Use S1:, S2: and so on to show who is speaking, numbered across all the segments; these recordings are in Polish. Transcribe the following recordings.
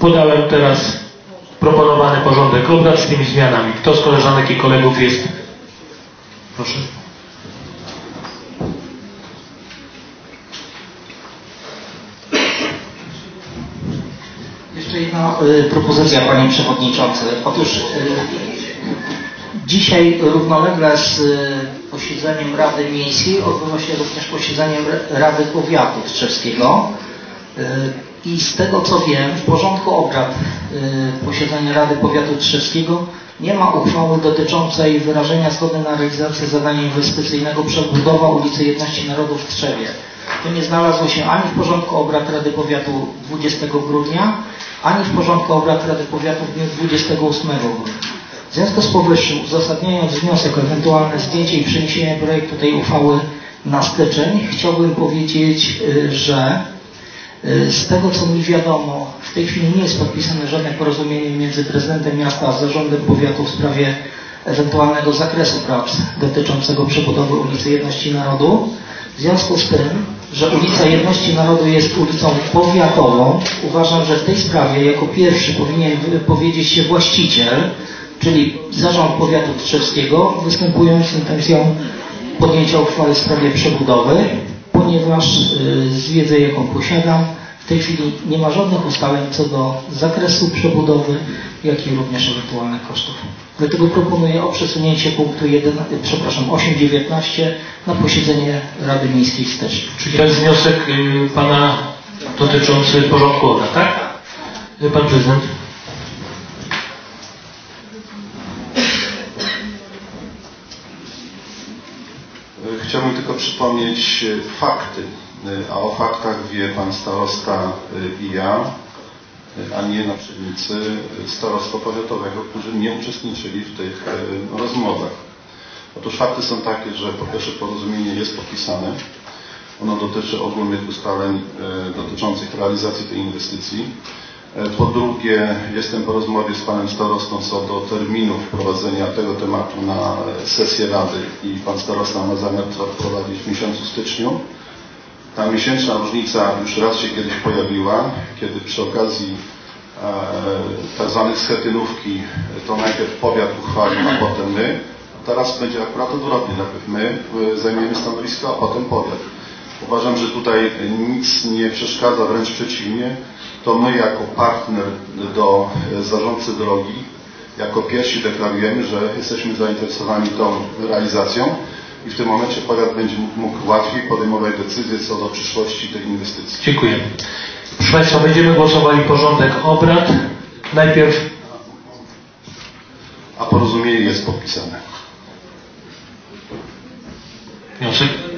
S1: Podałem teraz proponowany porządek obrad z tymi zmianami. Kto z koleżanek i kolegów jest? Proszę.
S2: Jeszcze jedna y, propozycja, Panie Przewodniczący. Otóż y, dzisiaj równolegle z y, posiedzeniem Rady Miejskiej odbyło się również posiedzenie Rady Powiatu Tczewskiego. Y, I z tego co wiem, w porządku obrad y, posiedzenia Rady Powiatu Tczewskiego nie ma uchwały dotyczącej wyrażenia zgody na realizację zadania inwestycyjnego przebudowa ulicy Jedności Narodów w Tczewie. To nie znalazło się ani w porządku obrad Rady Powiatu 20 grudnia, ani w porządku obrad Rady Powiatu w dniu 28 grudnia. W związku z powyższym, uzasadniając wniosek o ewentualne zdjęcie i przeniesienie projektu tej uchwały na styczeń, chciałbym powiedzieć, y, że z tego co mi wiadomo, w tej chwili nie jest podpisane żadne porozumienie między prezydentem miasta a zarządem powiatu w sprawie ewentualnego zakresu prac dotyczącego przebudowy ulicy Jedności Narodu. W związku z tym, że ulica Jedności Narodu jest ulicą powiatową, uważam, że w tej sprawie jako pierwszy powinien wypowiedzieć się właściciel, czyli Zarząd Powiatu Tczewskiego, występując z intencją podjęcia uchwały w sprawie przebudowy, ponieważ y, z wiedzy, jaką posiadam, w tej chwili nie ma żadnych ustaleń co do zakresu przebudowy, jak i również ewentualnych kosztów. Dlatego proponuję o przesunięcie punktu 1, y, przepraszam, 8.19 na posiedzenie Rady Miejskiej styczniu.
S1: Czyli to jest wniosek y, Pana dotyczący porządku obrad, tak? Pan Prezydent.
S3: Chciałbym tylko przypomnieć e, fakty, E, a o faktach wie Pan Starosta e, i ja, a nie naczelnicy Starostwa Powiatowego, którzy nie uczestniczyli w tych rozmowach. Otóż fakty są takie, że po pierwsze porozumienie jest podpisane. Ono dotyczy ogólnych ustaleń dotyczących realizacji tej inwestycji. E, Po drugie, jestem po rozmowie z panem starostą co do terminu wprowadzenia tego tematu na e, sesję Rady i pan starosta ma zamiar to wprowadzić w miesiącu styczniu. Ta miesięczna różnica już raz się kiedyś pojawiła, kiedy przy okazji e, tak zwanych schetynówki to najpierw powiat uchwalił, a potem my. Teraz będzie akurat odwrotnie, najpierw my zajmiemy stanowisko, a potem powiat. Uważam, że tutaj nic nie przeszkadza, wręcz przeciwnie. To my jako partner do e, zarządcy drogi, jako pierwsi deklarujemy, że jesteśmy zainteresowani tą realizacją i w tym momencie powiat będzie mógł łatwiej podejmować decyzje co do przyszłości tej inwestycji.
S1: Dziękuję. Proszę Państwa, będziemy głosowali porządek obrad. Najpierw
S3: A porozumienie jest podpisane.
S1: wniosek.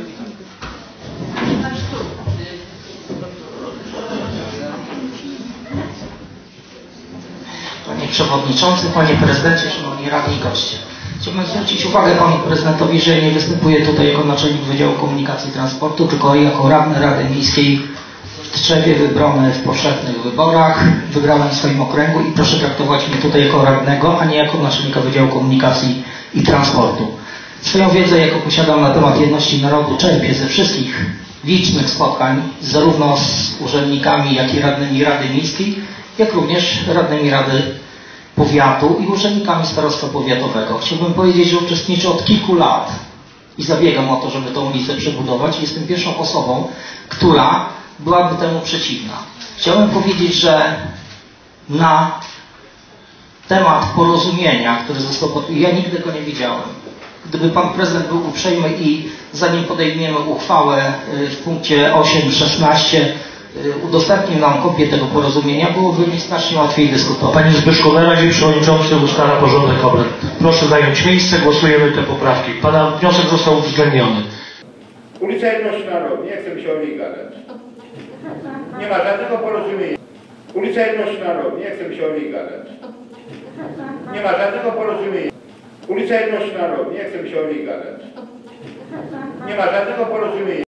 S2: Przewodniczący, Panie Prezydencie, Szanowni Radni Goście. Chciałbym zwrócić uwagę Panu Prezydentowi, że nie występuję tutaj jako naczelnik Wydziału Komunikacji i Transportu, tylko jako radny Rady Miejskiej w Tczewie wybrany w powszechnych wyborach. Wygrałem w swoim okręgu i proszę traktować mnie tutaj jako radnego, a nie jako naczelnika Wydziału Komunikacji i Transportu. Swoją wiedzę, jaką posiadam na temat jedności narodu, czerpię ze wszystkich licznych spotkań, zarówno z urzędnikami, jak i radnymi Rady Miejskiej, jak również radnymi Rady Powiatu i urzędnikami Starostwa Powiatowego. Chciałbym powiedzieć, że uczestniczę od kilku lat i zabiegam o to, żeby tę ulicę przebudować. Jestem pierwszą osobą, która byłaby temu przeciwna. Chciałbym powiedzieć, że na temat porozumienia, który został pod... ja nigdy go nie widziałem. Gdyby pan prezydent był uprzejmy i zanim podejmiemy uchwałę y, w punkcie 8.16 y, udostępnił nam kopię tego porozumienia, byłoby mi znacznie łatwiej dyskutować.
S1: Panie Zbyszku, na razie przewodniczący ustala porządek obrad. Proszę zająć miejsce, głosujemy te poprawki. Pana wniosek został uwzględniony.
S4: Ulica Jedności Narodu, nie chcę mi się o niej gadać. Nie ma żadnego porozumienia. Ulica Jedności Narodu, nie chcę mi się o niej gadać. Nie ma żadnego porozumienia. Ulica Jedności Narodu, nie chcę mi się o niej gadać. Nie ma żadnego porozumienia.